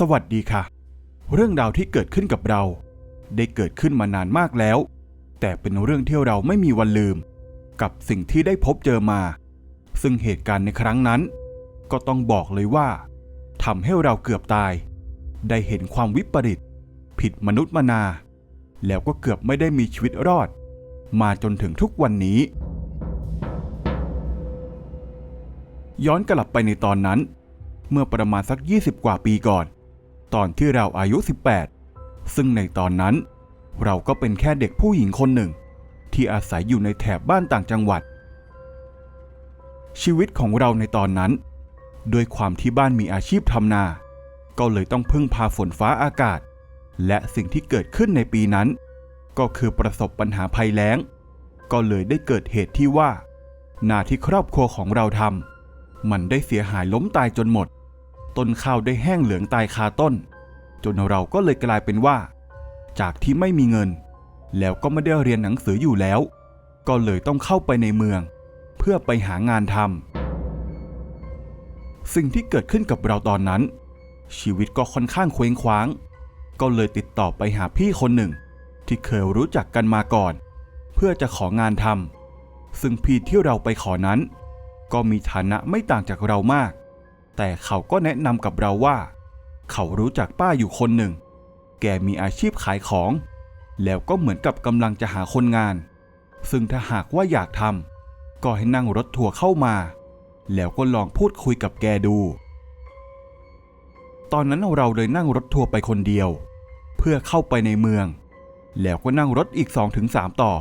สวัสดีค่ะ เรื่องราวที่เกิดขึ้นกับเรา ได้เกิดขึ้นมานานมากแล้ว แต่เป็นเรื่องที่เราไม่มีวันลืม กับสิ่งที่ได้พบเจอมา ซึ่งเหตุการณ์ในครั้งนั้น ก็ต้องบอกเลยว่าทำให้เราเกือบตาย ได้เห็นความวิปริต ผิดมนุษย์มนา แล้วก็เกือบไม่ได้มีชีวิตรอด มาจนถึงทุกวันนี้ ย้อนกลับไปในตอนนั้น เมื่อประมาณสัก 20 กว่าปีก่อน ตอนที่เราอายุ 18 ซึ่งในตอนนั้น เราก็เป็นแค่เด็กผู้หญิงคนหนึ่ง ที่อาศัยอยู่ในแถบบ้านต่างจังหวัด ชีวิตของเราในตอนนั้นด้วยความที่บ้านมีอาชีพทำนา ก็เลยต้องพึ่งพาฝนฟ้าอากาศ และสิ่งที่เกิดขึ้นในปีนั้น ก็คือประสบปัญหาภัยแล้ง ก็เลยได้เกิดเหตุที่ว่า นาที่ครอบครัวของเราทำมันได้เสียหายล้มตายจนหมด ต้นข้าวได้แห้งเหลืองตายคาต้น จนเราก็เลยกลายเป็นว่า จากที่ไม่มีเงิน แล้วก็ไม่ได้เรียนหนังสืออยู่แล้ว ก็เลยต้องเข้าไปในเมือง เพื่อไปหางานทำสิ่งที่เกิดขึ้นกับเราตอนนั้น ชีวิตก็ค่อนข้างเคว้งคว้าง ก็เลยติดต่อไปหาพี่คนหนึ่ง ที่เคยรู้จักกันมาก่อน เพื่อจะของานทำซึ่งพี่ที่เราไปขอนั้น ก็มีฐานะไม่ต่างจากเรามาก แต่เขาก็แนะนำกับเราว่า เขารู้จักป้าอยู่คนหนึ่ง แกมีอาชีพขายของ แล้วก็เหมือนกับกำลังจะหาคนงาน ซึ่งถ้าหากว่าอยากทำก็ให้นั่งรถทัวร์เข้ามา แล้วก็ลองพูดคุยกับแกดู ตอนนั้นเราเลยนั่งรถทัวร์ไปคนเดียว เพื่อเข้าไปในเมือง แล้วก็นั่งรถอีก2-3ต่อ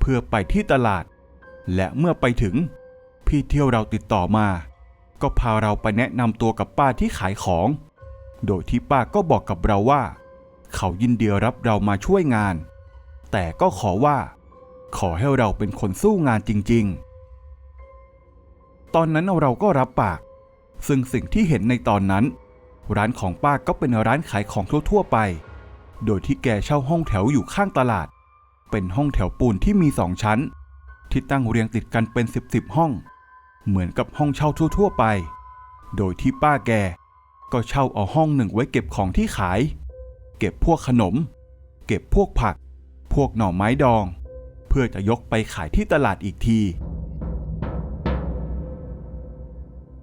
เพื่อไปที่ตลาด และเมื่อไปถึง พี่เที่ยวเราติดต่อมา ก็พาเราไปแนะนำตัวกับป้าที่ขายของ โดยที่ป้าก็บอกกับเราว่า เขายินดีรับเรามาช่วยงาน แต่ก็ขอว่า ขอให้เราเป็นคนสู้งานจริง ๆ ตอนนั้นเราก็รับปาก ซึ่งสิ่งที่เห็นในตอนนั้น ร้านของป้าก็เป็นร้านขายของทั่วๆไป โดยที่แกเช่าห้องแถวอยู่ข้างตลาด เป็นห้องแถวปูนที่มีสองชั้น ที่ตั้งเรียงติดกันเป็นสิบสิบห้อง เหมือนกับห้องเช่าทั่ว ๆ ไป โดยที่ป้าแกก็เช่าเอาห้องหนึ่งไว้เก็บของที่ขาย เก็บพวกขนม เก็บพวกผัก พวกหน่อไม้ดอง เพื่อจะยกไปขายที่ตลาดอีกที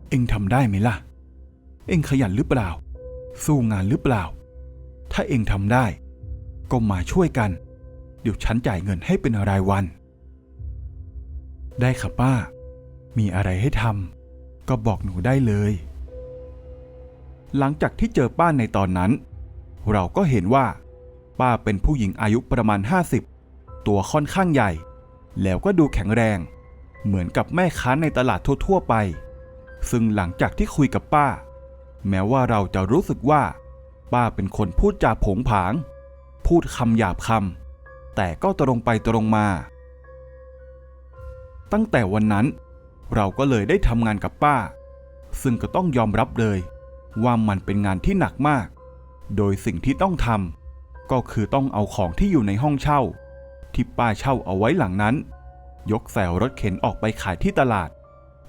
เอ็งทำได้ไหมล่ะ เอ็งขยันหรือเปล่า สู้งานหรือเปล่า ถ้าเอ็งทำได้ ก็มาช่วยกัน เดี๋ยวฉันจ่ายเงินให้เป็นรายวัน ได้ค่ะป้า มีอะไรให้ทำก็บอกหนูได้เลย หลังจากที่เจอป้าในตอนนั้น เราก็เห็นว่า ป้าเป็นผู้หญิงอายุประมาณ 50 ตัวค่อนข้างใหญ่ แล้วก็ดูแข็งแรง เหมือนกับแม่ค้าในตลาดทั่วๆไป ซึ่งหลังจากที่คุยกับป้า แม้ว่าเราจะรู้สึกว่า ป้าเป็นคนพูดจาผงผาง พูดคำหยาบคำแต่ก็ตรงไปตรงมา ตั้งแต่วันนั้น เราก็เลยได้ทำงานกับป้า ซึ่งก็ต้องยอมรับเลย ว่ามันเป็นงานที่หนักมาก โดยสิ่งที่ต้องทำก็คือต้องเอาของที่อยู่ในห้องเช่า ที่ป้าเช่าเอาไว้หลังนั้น ยกแสวรถเข็นออกไปขายที่ตลาด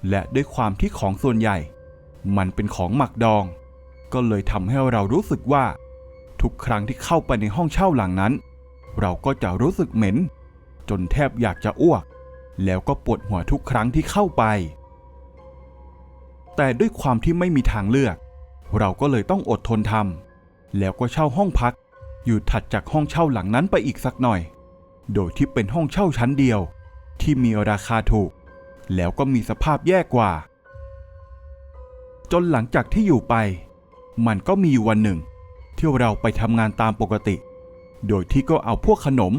และด้วยความที่ของส่วนใหญ่ มันเป็นของหมักดอง ก็เลยทำให้เรารู้สึกว่า ทุกครั้งที่เข้าไปในห้องเช่าหลังนั้น เราก็จะรู้สึกเหม็น จนแทบอยากจะอ้วก แล้วก็ปวดหัวทุกครั้งที่เข้าไป แต่ด้วยความที่ไม่มีทางเลือก เราก็เลยต้องอดทนทำแล้วก็เช่าห้องพัก อยู่ถัดจากห้องเช่าหลังนั้นไปอีกสักหน่อย โดยที่เป็นห้องเช่าชั้นเดียว ที่มีราคาถูก แล้วก็มีสภาพแย่กว่า จนหลังจากที่อยู่ไป มันก็มีวันหนึ่ง ที่เราไปทำงานตามปกติ โดยที่ก็เอาพวกขนม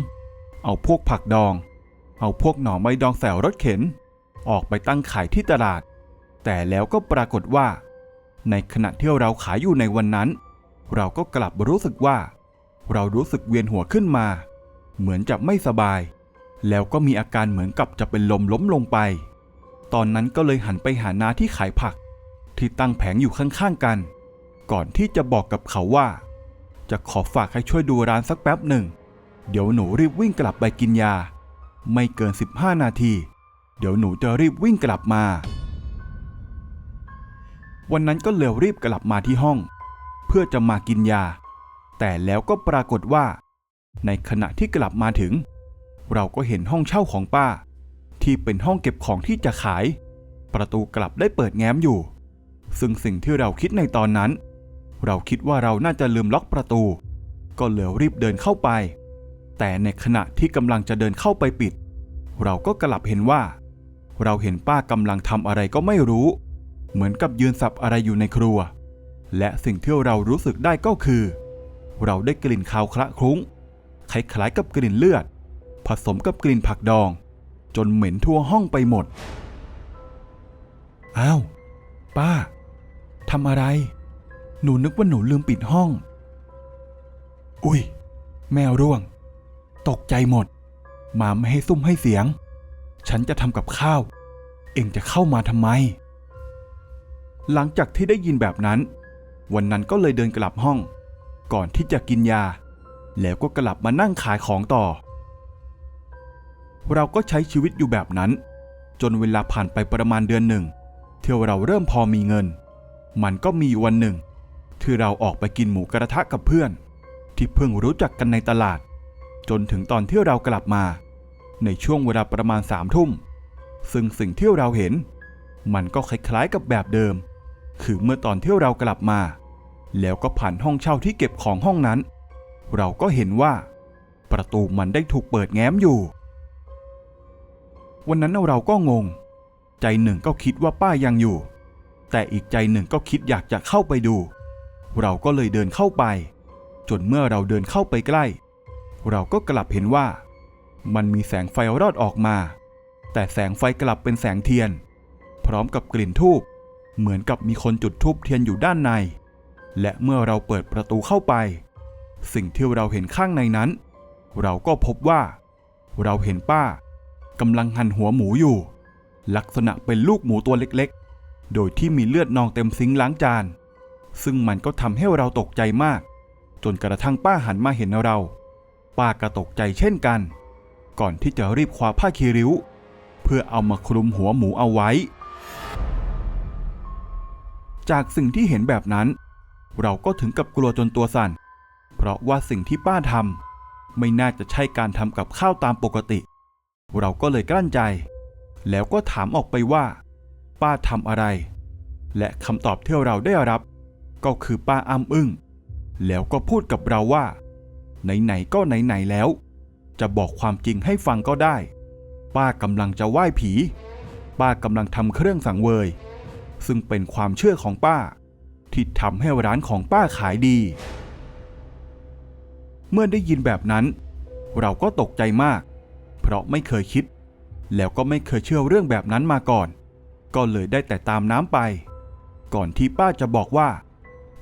เอาพวกผักดอง เอาพวกหน่อไม้ดองแสวรถเข็น ออกไปตั้งขายที่ตลาด แต่แล้วก็ปรากฏว่า ในขณะที่เราขายอยู่ในวันนั้น เราก็กลับรู้สึกว่า เรารู้สึกเวียนหัวขึ้นมา เหมือนจะไม่สบาย แล้วก็มีอาการเหมือนกับจะเป็นลมล้มลงไป ตอนนั้นก็เลยหันไปหานาที่ขายผัก ที่ตั้งแผงอยู่ข้างๆกัน ก่อนที่จะบอกกับเขาว่า จะขอฝากให้ช่วยดูร้านสักแป๊บหนึ่งเดี๋ยวหนูรีบวิ่งกลับไปกินยา ไม่เกิน 15 นาที เดี๋ยวหนูจะรีบวิ่งกลับมา วันนั้นก็เลยรีบกลับมาที่ห้องเเพื่อจะมากินยา แต่แล้วก็ปรากฏว่า ในขณะที่กลับมาถึง เราก็เห็นห้องเช่าของป้า ที่เป็นห้องเก็บของที่จะขาย ประตูกลับได้เปิดแง้มอยู่ ซึ่งสิ่งที่เราคิดในตอนนั้น เราคิดว่าเราน่าจะลืมล็อกประตู ก็เลยรีบเดินเข้าไป แต่ในขณะที่กำลังจะเดินเข้าไปปิด เราก็กลับเห็นว่า เราเห็นป้ากำลังทำอะไรก็ไม่รู้ เหมือนกับยืนสับอะไรอยู่ในครัว และสิ่งที่เรารู้สึกได้ก็คือ เราได้กลิ่นคาวคละคลุ้งคล้ายๆกับกลิ่นเลือด ผสมกับกลิ่นผักดอง จนเหม็นทั่วห้องไปหมด อ้าว ป้าทำอะไร หนูนึกว่าหนูลืมปิดห้อง อุ้ย แมวร่วง ตกใจหมด มาไม่ให้ซุ่มให้เสียง ฉันจะทำกับข้าว เอ็งจะเข้ามาทำไม หลังจากที่ได้ยินแบบนั้น วันนั้นก็เลยเดินกลับห้อง ก่อนที่จะกินยา แล้วก็กลับมานั่งขายของต่อ เราก็ใช้ชีวิตอยู่แบบนั้น จนเวลาผ่านไปประมาณเดือนหนึ่งเที่เราเริ่มพอมีเงิน มันก็มีวันหนึ่ง ที่เราออกไปกินหมูกระทะกับเพื่อน ที่เพิ่งรู้จักกันในตลาด จนถึงตอนที่เรากลับมา ในช่วงเวลาประมาณสามทุ่ม ซึ่งสิ่งที่เราเห็น มันก็คล้ายๆกับแบบเดิม คือเมื่อตอนที่เรากลับมา แล้วก็ผ่านห้องเช่าที่เก็บของห้องนั้น เราก็เห็นว่า ประตูมันได้ถูกเปิดแง้มอยู่ วันนั้นเราก็งง ใจหนึ่งก็คิดว่าป้ายังอยู่ แต่อีกใจหนึ่งก็คิดอยากจะเข้าไปดู เราก็เลยเดินเข้าไป จนเมื่อเราเดินเข้าไปใกล้ เราก็กลับเห็นว่า มันมีแสงไฟรอดออกมา แต่แสงไฟกลับเป็นแสงเทียน พร้อมกับกลิ่นทูบเหมือนกับมีคนจุดทูบเทียนอยู่ด้านใน และเมื่อเราเปิดประตูเข้าไป สิ่งที่เราเห็นข้างในนั้น เราก็พบว่า เราเห็นป้ากำลังหั่นหัวหมูอยู่ ลักษณะเป็นลูกหมูตัวเล็กๆ โดยที่มีเลือดนองเต็มซิงล้างจาน ซึ่งมันก็ทำให้เราตกใจมาก จนกระทั่งป้าหันมาเห็นเรา ป้าก็ตกใจเช่นกัน ก่อนที่จะรีบคว้าผ้าคีริ้ว เพื่อเอามาคลุมหัวหมูเอาไว้ จากสิ่งที่เห็นแบบนั้น เราก็ถึงกับกลัวจนตัวสั่น เพราะว่าสิ่งที่ป้าทำไม่น่าจะใช่การทำกับข้าวตามปกติ เราก็เลยกลั้นใจ แล้วก็ถามออกไปว่า ป้าทำอะไร และคำตอบที่เราได้รับ ก็คือป้าอ้ำอึ้งแล้วก็พูดกับเราว่า ไหนๆก็ไหนๆแล้ว จะบอกความจริงให้ฟังก็ได้ ป้ากำลังจะไหว้ผี ป้ากำลังทำเครื่องสังเวย ซึ่งเป็นความเชื่อของป้า ที่ทำให้ร้านของป้าขายดี เมื่อได้ยินแบบนั้น เราก็ตกใจมาก เพราะไม่เคยคิด แล้วก็ไม่เคยเชื่อเรื่องแบบนั้นมาก่อน ก็เลยได้แต่ตามน้ำไป ก่อนที่ป้าจะบอกว่า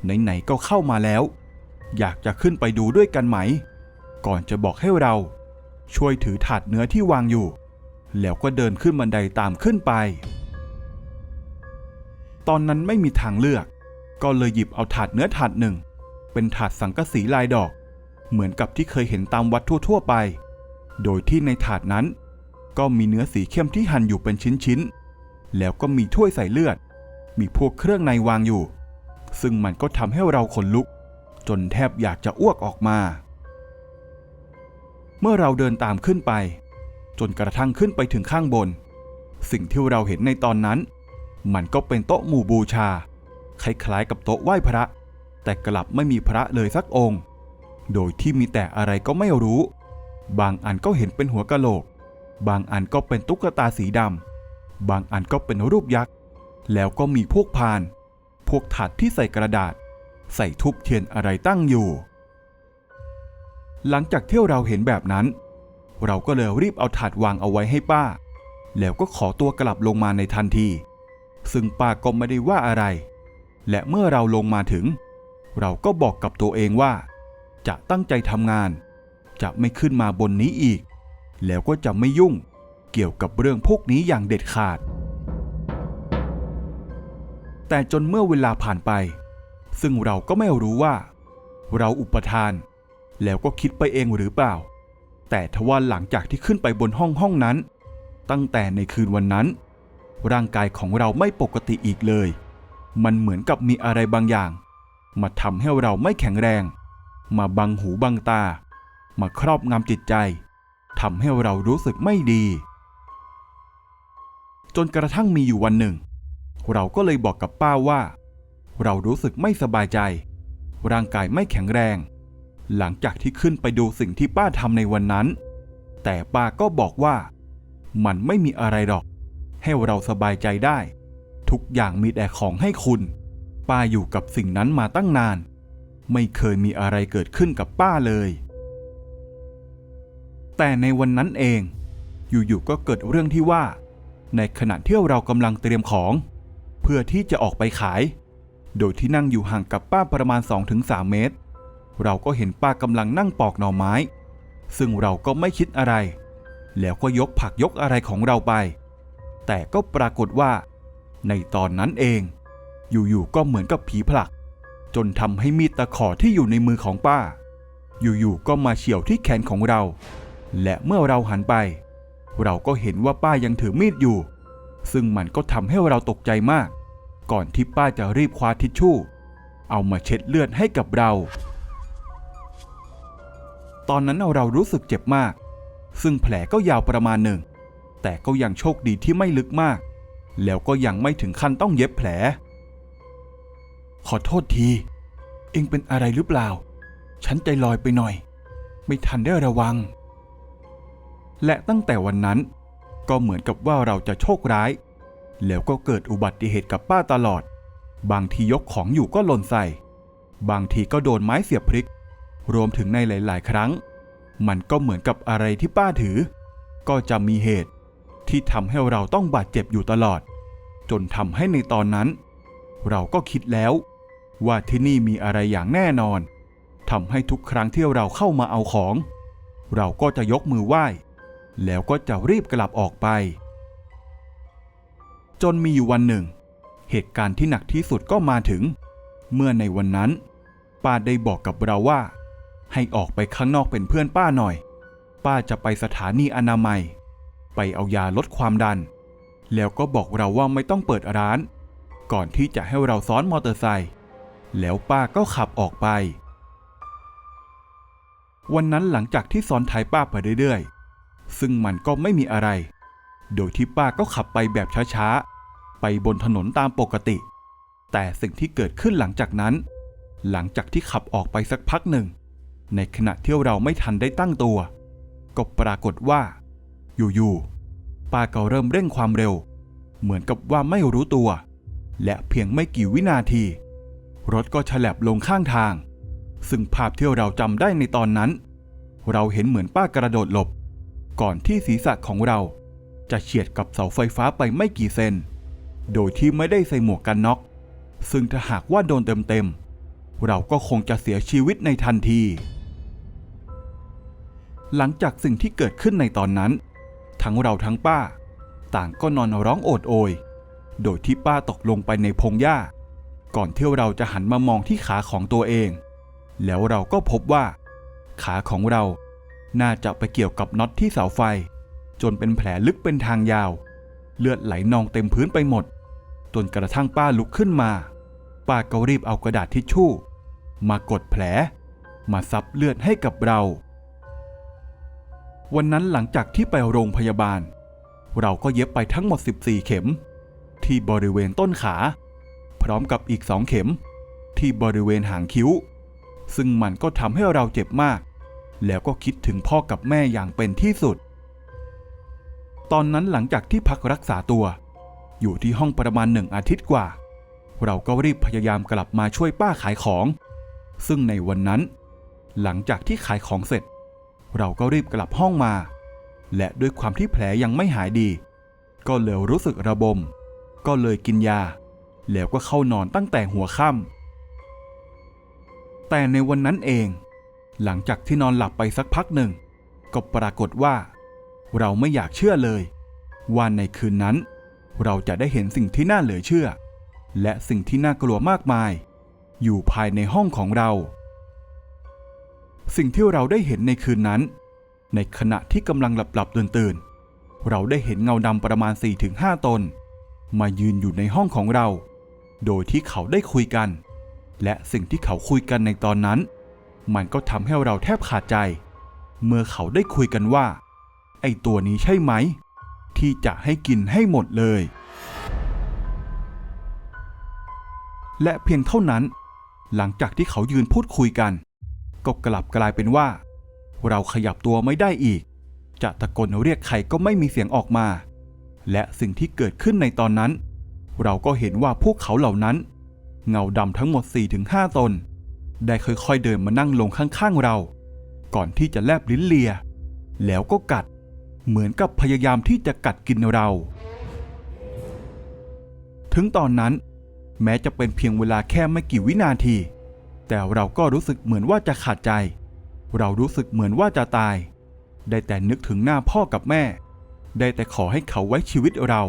ไหนๆก็เข้ามาแล้ว อยากจะขึ้นไปดูด้วยกันไหม ก่อนจะบอกให้เรา ช่วยถือถาดเนื้อที่วางอยู่ แล้วก็เดินขึ้นบันไดตามขึ้นไป ตอนนั้นไม่มีทางเลือก ก็เลยหยิบเอาถาดเนื้อถาดหนึ่ง เป็นถาดสังกะสีลายดอก เหมือนกับที่เคยเห็นตามวัดทั่ว ๆ ไป โดยที่ในถาดนั้น ก็มีเนื้อสีเข้มที่หั่นอยู่เป็นชิ้นๆ แล้วก็มีถ้วยใส่เลือด มีพวกเครื่องในวางอยู่ ซึ่งมันก็ทำให้เราขนลุก จนแทบอยากจะอ้วกออกมา เมื่อเราเดินตามขึ้นไป จนกระทั่งขึ้นไปถึงข้างบน สิ่งที่เราเห็นในตอนนั้น มันก็เป็นโต๊ะหมู่บูชา คล้ายๆกับโต๊ะไหว้พระ แต่กลับไม่มีพระเลยสักองค์ โดยที่มีแต่อะไรก็ไม่รู้ บางอันก็เห็นเป็นหัวกะโหลก บางอันก็เป็นตุ๊กตาสีดำบางอันก็เป็นรูปยักษ์แล้วก็มีพวกพาน พวกถาดที่ใส่กระดาษ ใส่ทุบเทียนอะไรตั้งอยู่ หลังจากที่เราเห็นแบบนั้น เราก็เลยรีบเอาถาดวางเอาไว้ให้ป้า แล้วก็ขอตัวกลับลงมาในทันที ซึ่งป้าก็ไม่ได้ว่าอะไร และเมื่อเราลงมาถึง เราก็บอกกับตัวเองว่า จะตั้งใจทำงาน จะไม่ขึ้นมาบนนี้อีก แล้วก็จะไม่ยุ่งเกี่ยวกับเรื่องพวกนี้อย่างเด็ดขาด แต่จนเมื่อเวลาผ่านไป ซึ่งเราก็ไม่รู้ว่า เราอุปทาน แล้วก็คิดไปเองหรือเปล่า แต่ทว่าหลังจากที่ขึ้นไปบนห้องห้องนั้น ตั้งแต่ในคืนวันนั้น ร่างกายของเราไม่ปกติอีกเลย มันเหมือนกับมีอะไรบางอย่าง มาทำให้เราไม่แข็งแรง มาบังหูบังตา มาครอบงำจิตใจทำให้เรารู้สึกไม่ดี จนกระทั่งมีอยู่วันหนึ่ง เราก็เลยบอกกับป้าว่า เรารู้สึกไม่สบายใจ ร่างกายไม่แข็งแรง หลังจากที่ขึ้นไปดูสิ่งที่ป้าทำในวันนั้น แต่ป้าก็บอกว่า มันไม่มีอะไรหรอก ให้เราสบายใจได้ ทุกอย่างมีแต่ของให้คุณ ป้าอยู่กับสิ่งนั้นมาตั้งนาน ไม่เคยมีอะไรเกิดขึ้นกับป้าเลย แต่ในวันนั้นเอง อยู่ๆก็เกิดเรื่องที่ว่า ในขณะที่เรากำลังเตรียมของ เพื่อที่จะออกไปขาย โดยที่นั่งอยู่ห่างกับป้าประมาณ 2-3 เมตร เราก็เห็นป้ากำลังนั่งปอกหน่อไม้ ซึ่งเราก็ไม่คิดอะไร แล้วก็ยกผักยกอะไรของเราไป แต่ก็ปรากฏว่า ในตอนนั้นเอง อยู่ๆก็เหมือนกับผีผลัก จนทำให้มีดตะขอที่อยู่ในมือของป้า อยู่ๆก็มาเฉี่ยวที่แขนของเรา และเมื่อเราหันไป เราก็เห็นว่าป้ายังถือมีดอยู่ ซึ่งมันก็ทำให้เราตกใจมาก ก่อนที่ป้าจะรีบคว้าทิชชู่ เอามาเช็ดเลือดให้กับเรา ตอนนั้นเรารู้สึกเจ็บมาก ซึ่งแผลก็ยาวประมาณหนึ่ง แต่ก็ยังโชคดีที่ไม่ลึกมาก แล้วก็ยังไม่ถึงขั้นต้องเย็บแผล ขอโทษที เองเป็นอะไรหรือเปล่า ฉันใจลอยไปหน่อย ไม่ทันได้ระวัง และตั้งแต่วันนั้นก็เหมือนกับว่าเราจะโชคร้าย แล้วก็เกิดอุบัติเหตุกับป้าตลอด บางทียกของอยู่ก็หล่นใส่ บางทีก็โดนไม้เสียบพริก รวมถึงในหลายๆ ครั้ง มันก็เหมือนกับอะไรที่ป้าถือ ก็จะมีเหตุที่ทำให้เราต้องบาดเจ็บอยู่ตลอด จนทำให้ในตอนนั้น เราก็คิดแล้ว ว่าที่นี่มีอะไรอย่างแน่นอนทำให้ทุกครั้งที่เราเข้ามาเอาของ เราก็จะยกมือไหว้ แล้วก็จะรีบกลับออกไป จนมีอยู่วันหนึ่ง เหตุการณ์ที่หนักที่สุดก็มาถึง เมื่อในวันนั้น ป้าได้บอกกับเราว่า ให้ออกไปข้างนอกเป็นเพื่อนป้าหน่อย ป้าจะไปสถานีอนามัย ไปเอายาลดความดัน แล้วก็บอกเราว่าไม่ต้องเปิดร้าน ก่อนที่จะให้เราซ้อนมอเตอร์ไซค์แล้วป้าก็ขับออกไป วันนั้นหลังจากที่ซ้อนท้ายป้าไปเรื่อยๆ ซึ่งมันก็ไม่มีอะไร โดยที่ป้าก็ขับไปแบบช้าๆ ไปบนถนนตามปกติ แต่สิ่งที่เกิดขึ้นหลังจากนั้น หลังจากที่ขับออกไปสักพักหนึ่ง ในขณะที่เราไม่ทันได้ตั้งตัว ก็ปรากฏว่า อยู่ๆป้าก็เริ่มเร่งความเร็ว เหมือนกับว่าไม่รู้ตัว และเพียงไม่กี่วินาที รถก็ฉลับลงข้างทาง ซึ่งภาพที่เราจำได้ในตอนนั้น เราเห็นเหมือนป้ากระโดดหลบ ก่อนที่ศีรษะของเรา จะเฉียดกับเสาไฟฟ้าไปไม่กี่เซน โดยที่ไม่ได้ใส่หมวกกันน็อก ซึ่งถ้าหากว่าโดนเต็มๆ เราก็คงจะเสียชีวิตในทันที หลังจากสิ่งที่เกิดขึ้นในตอนนั้น ทั้งเราทั้งป้า ต่างก็นอนร้องโอดโอย โดยที่ป้าตกลงไปในพงหญ้า ก่อนที่เราจะหันมามองที่ขาของตัวเอง แล้วเราก็พบว่า ขาของเราน่าจะไปเกี่ยวกับน็อตที่เสาไฟ จนเป็นแผลลึกเป็นทางยาว เลือดไหลนองเต็มพื้นไปหมด จนกระทั่งป้าลุกขึ้นมา ป้าก็รีบเอากระดาษทิชชู่ มากดแผล มาซับเลือดให้กับเรา วันนั้นหลังจากที่ไปโรงพยาบาล เราก็เย็บไปทั้งหมด 14 เข็ม ที่บริเวณต้นขา พร้อมกับอีกสองเข็ม ที่บริเวณหางคิ้ว ซึ่งมันก็ทำให้เราเจ็บมาก แล้วก็คิดถึงพ่อกับแม่อย่างเป็นที่สุด ตอนนั้นหลังจากที่พักรักษาตัว อยู่ที่ห้องประมาณหนึ่งอาทิตย์กว่า เราก็รีบพยายามกลับมาช่วยป้าขายของ ซึ่งในวันนั้น หลังจากที่ขายของเสร็จ เราก็รีบกลับห้องมา และด้วยความที่แผลยังไม่หายดี ก็เลยรู้สึกระบม ก็เลยกินยา แล้วก็เข้านอนตั้งแต่หัวค่ำแต่ในวันนั้นเอง หลังจากที่นอนหลับไปสักพักหนึ่ง ก็ปรากฏว่า เราไม่อยากเชื่อเลยว่าในคืนนั้น เราจะได้เห็นสิ่งที่น่าเหลือเชื่อ และสิ่งที่น่ากลัวมากมาย อยู่ภายในห้องของเรา สิ่งที่เราได้เห็นในคืนนั้น ในขณะที่กำลังหลับหลับตื่นตื่นๆเราได้เห็นเงาดำประมาณ 4-5 ตน มายืนอยู่ในห้องของเรา โดยที่เขาได้คุยกัน และสิ่งที่เขาคุยกันในตอนนั้น มันก็ทำให้เราแทบขาดใจ เมื่อเขาได้คุยกันว่า ไอตัวนี้ใช่ไหม ที่จะให้กินให้หมดเลย และเพียงเท่านั้น หลังจากที่เขายืนพูดคุยกัน ก็กลับกลายเป็นว่า เราขยับตัวไม่ได้อีก จะตะโกนเรียกใครก็ไม่มีเสียงออกมา และสิ่งที่เกิดขึ้นในตอนนั้น เราก็เห็นว่าพวกเขาเหล่านั้น เงาดำทั้งหมด 4-5ตน ได้ค่อยๆเดินมานั่งลงข้างๆเรา ก่อนที่จะแลบลิ้นเลีย แล้วก็กัด เหมือนกับพยายามที่จะกัดกินเรา ถึงตอนนั้น แม้จะเป็นเพียงเวลาแค่ไม่กี่วินาที แต่เราก็รู้สึกเหมือนว่าจะขาดใจ เรารู้สึกเหมือนว่าจะตาย ได้แต่นึกถึงหน้าพ่อกับแม่ ได้แต่ขอให้เขาไว้ชีวิตเรา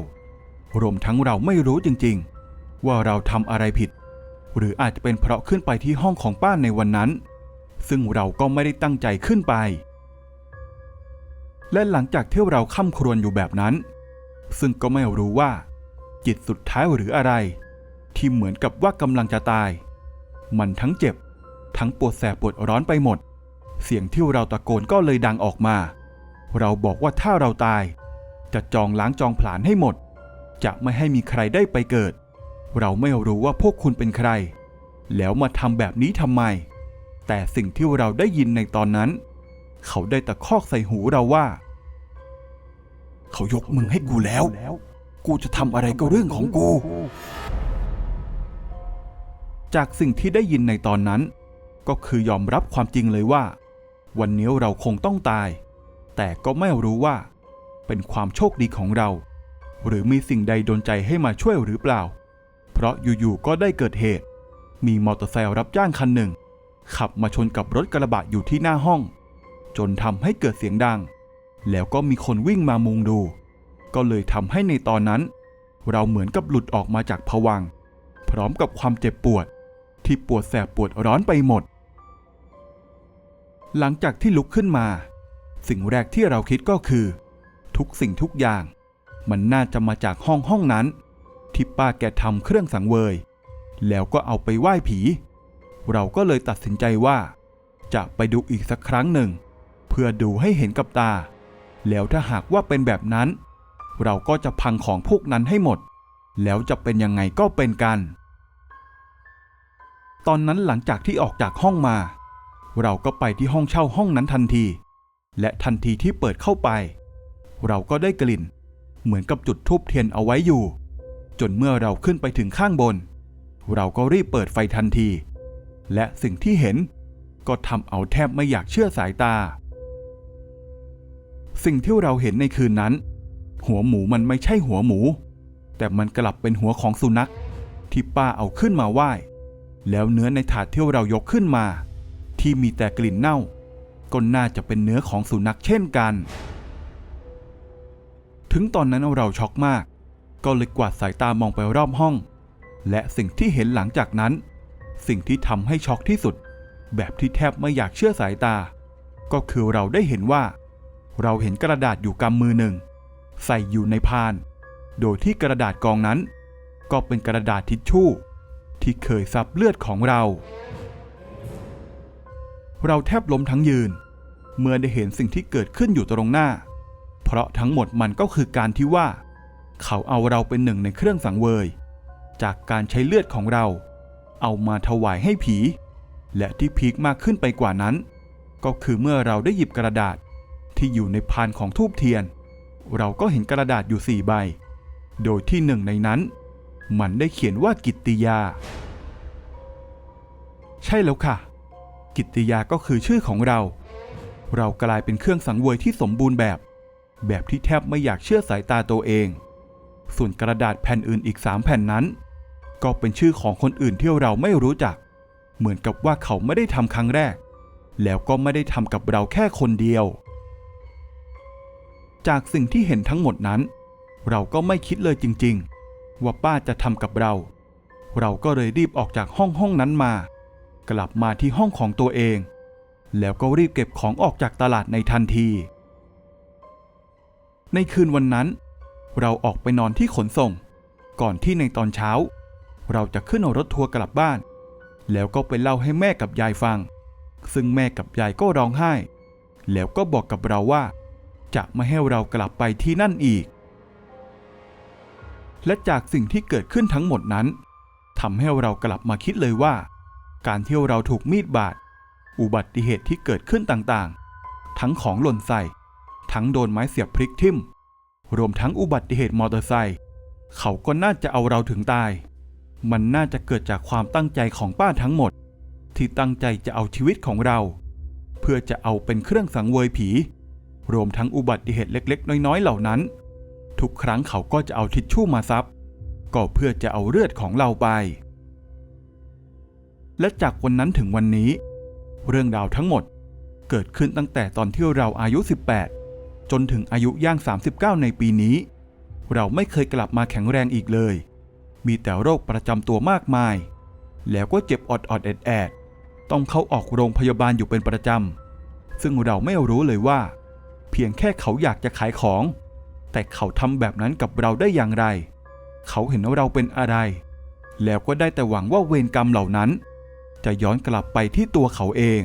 รวมทั้งเราไม่รู้จริงๆ ว่าเราทำอะไรผิด หรืออาจจะเป็นเพราะขึ้นไปที่ห้องของป้านในวันนั้น ซึ่งเราก็ไม่ได้ตั้งใจขึ้นไป และหลังจากที่เราค่ำครวญอยู่แบบนั้น ซึ่งก็ไม่รู้ว่า จิตสุดท้ายหรืออะไร ที่เหมือนกับว่ากำลังจะตาย มันทั้งเจ็บ ทั้งปวดแสบปวดร้อนไปหมด เสียงที่เราตะโกนก็เลยดังออกมา เราบอกว่าถ้าเราตาย จะจองล้างจองผลาญให้หมด จะไม่ให้มีใครได้ไปเกิด เราไม่รู้ว่าพวกคุณเป็นใคร แล้วมาทำแบบนี้ทำไม แต่สิ่งที่เราได้ยินในตอนนั้น เขาได้ตะคอกใส่หูเราว่า เขายกมึงให้กูแล้ว กูจะทำอะไรก็เรื่องของกู จากสิ่งที่ได้ยินในตอนนั้น ก็คือยอมรับความจริงเลยว่า วันนี้เราคงต้องตาย แต่ก็ไม่รู้ว่า เป็นความโชคดีของเรา หรือมีสิ่งใดดนใจให้มาช่วยหรือเปล่า เพราะอยู่ๆก็ได้เกิดเหตุ มีมอเตอร์ไซค์รับจ้างคันหนึ่ง ขับมาชนกับรถกระบะอยู่ที่หน้าห้อง จนทำให้เกิดเสียงดัง แล้วก็มีคนวิ่งมามุงดู ก็เลยทำให้ในตอนนั้น เราเหมือนกับหลุดออกมาจากผวัง พร้อมกับความเจ็บปวด ที่ปวดแสบปวดร้อนไปหมด หลังจากที่ลุกขึ้นมา สิ่งแรกที่เราคิดก็คือ ทุกสิ่งทุกอย่าง มันน่าจะมาจากห้องห้องนั้น ที่ป้าแกทำเครื่องสังเวย แล้วก็เอาไปไหว้ผี เราก็เลยตัดสินใจว่าจะไปดูอีกสักครั้งหนึ่ง พื่อดูให้เห็นกับตา แล้วถ้าหากว่าเป็นแบบนั้น เราก็จะพังของพวกนั้นให้หมด แล้วจะเป็นยังไงก็เป็นกัน ตอนนั้นหลังจากที่ออกจากห้องมา เราก็ไปที่ห้องเช่าห้องนั้นทันที และทันทีที่เปิดเข้าไป เราก็ได้กลิ่น เหมือนกับจุดทูบเทียนเอาไว้อยู่ จนเมื่อเราขึ้นไปถึงข้างบน เราก็รีบเปิดไฟทันที และสิ่งที่เห็นก็ทำเอาแทบไม่อยากเชื่อสายตา สิ่งที่เราเห็นในคืนนั้น หัวหมูมันไม่ใช่หัวหมู แต่มันกลับเป็นหัวของสุนัข ที่ป้าเอาขึ้นมาไหว้ แล้วเนื้อในถาดที่เรายกขึ้นมา ที่มีแต่กลิ่นเน่า ก็น่าจะเป็นเนื้อของสุนัขเช่นกัน ถึงตอนนั้นเราช็อกมาก ก็เลยกวาดสายตามองไปรอบห้อง และสิ่งที่เห็นหลังจากนั้น สิ่งที่ทำให้ช็อกที่สุด แบบที่แทบไม่อยากเชื่อสายตา ก็คือเราได้เห็นว่า เราเห็นกระดาษอยู่กำมือหนึ่ง ใส่อยู่ในพาน โดยที่กระดาษกองนั้น ก็เป็นกระดาษทิชชู่ ที่เคยซับเลือดของเรา เราแทบล้มทั้งยืน เมื่อได้เห็นสิ่งที่เกิดขึ้นอยู่ตรงหน้า เพราะทั้งหมดมันก็คือการที่ว่า เขาเอาเราเป็นหนึ่งในเครื่องสังเวย จากการใช้เลือดของเรา เอามาถวายให้ผี และที่พีคมากขึ้นไปกว่านั้น ก็คือเมื่อเราได้หยิบกระดาษ ที่อยู่ในพานของทูบเทียน เราก็เห็นกระดาษอยู่สี่ใบ โดยที่หนึ่งในนั้น มันได้เขียนว่ากิตติยา ใช่แล้วค่ะ กิตติยาก็คือชื่อของเรา เรากลายเป็นเครื่องสังเวยที่สมบูรณ์แบบ แบบที่แทบไม่อยากเชื่อสายตาตัวเอง ส่วนกระดาษแผ่นอื่นอีกสามแผ่นนั้น ก็เป็นชื่อของคนอื่นที่เราไม่รู้จัก เหมือนกับว่าเขาไม่ได้ทำครั้งแรกแล้วก็ไม่ได้ทำกับเราแค่คนเดียว จากสิ่งที่เห็นทั้งหมดนั้น เราก็ไม่คิดเลยจริงๆ ว่าป้าจะทำกับเรา เราก็เลยรีบออกจากห้องห้องนั้นมา กลับมาที่ห้องของตัวเอง แล้วก็รีบเก็บของออกจากตลาดในทันที ในคืนวันนั้น เราออกไปนอนที่ขนส่ง ก่อนที่ในตอนเช้า เราจะขึ้นรถทัวร์กลับบ้าน แล้วก็ไปเล่าให้แม่กับยายฟัง ซึ่งแม่กับยายก็ร้องไห้ แล้วก็บอกกับเราว่า จะไม่ให้เรากลับไปที่นั่นอีก และจากสิ่งที่เกิดขึ้นทั้งหมดนั้นทำให้เรากลับมาคิดเลยว่า การที่เราถูกมีดบาด อุบัติเหตุที่เกิดขึ้นต่างๆ ทั้งของหล่นใส่ ทั้งโดนไม้เสียบพลิกทิ่ม รวมทั้งอุบัติเหตุมอเตอร์ไซค์เขาก็น่าจะเอาเราถึงตาย มันน่าจะเกิดจากความตั้งใจของป้าทั้งหมด ที่ตั้งใจจะเอาชีวิตของเรา เพื่อจะเอาเป็นเครื่องสังเวยผี รวมทั้งอุบัติเหตุเล็ก ๆ น้อยๆ เหล่านั้น ทุกครั้งเขาก็จะเอาทิชชู่มาซับ ก็เพื่อจะเอาเลือดของเราไป และจากวันนั้นถึงวันนี้ เรื่องราวทั้งหมดเกิดขึ้นตั้งแต่ตอนที่เราอายุ 18 จนถึงอายุย่าง 39 ในปีนี้ เราไม่เคยกลับมาแข็งแรงอีกเลย มีแต่โรคประจำตัวมากมาย แล้วก็เจ็บอดอดแอดแอดต้องเข้าออกโรงพยาบาลอยู่เป็นประจำ ซึ่งเราไม่รู้เลยว่า เพียงแค่เขาอยากจะขายของ แต่เขาทำแบบนั้นกับเราได้อย่างไร เขาเห็นว่าเราเป็นอะไร แล้วก็ได้แต่หวังว่าเวรกรรมเหล่านั้น จะย้อนกลับไปที่ตัวเขาเอง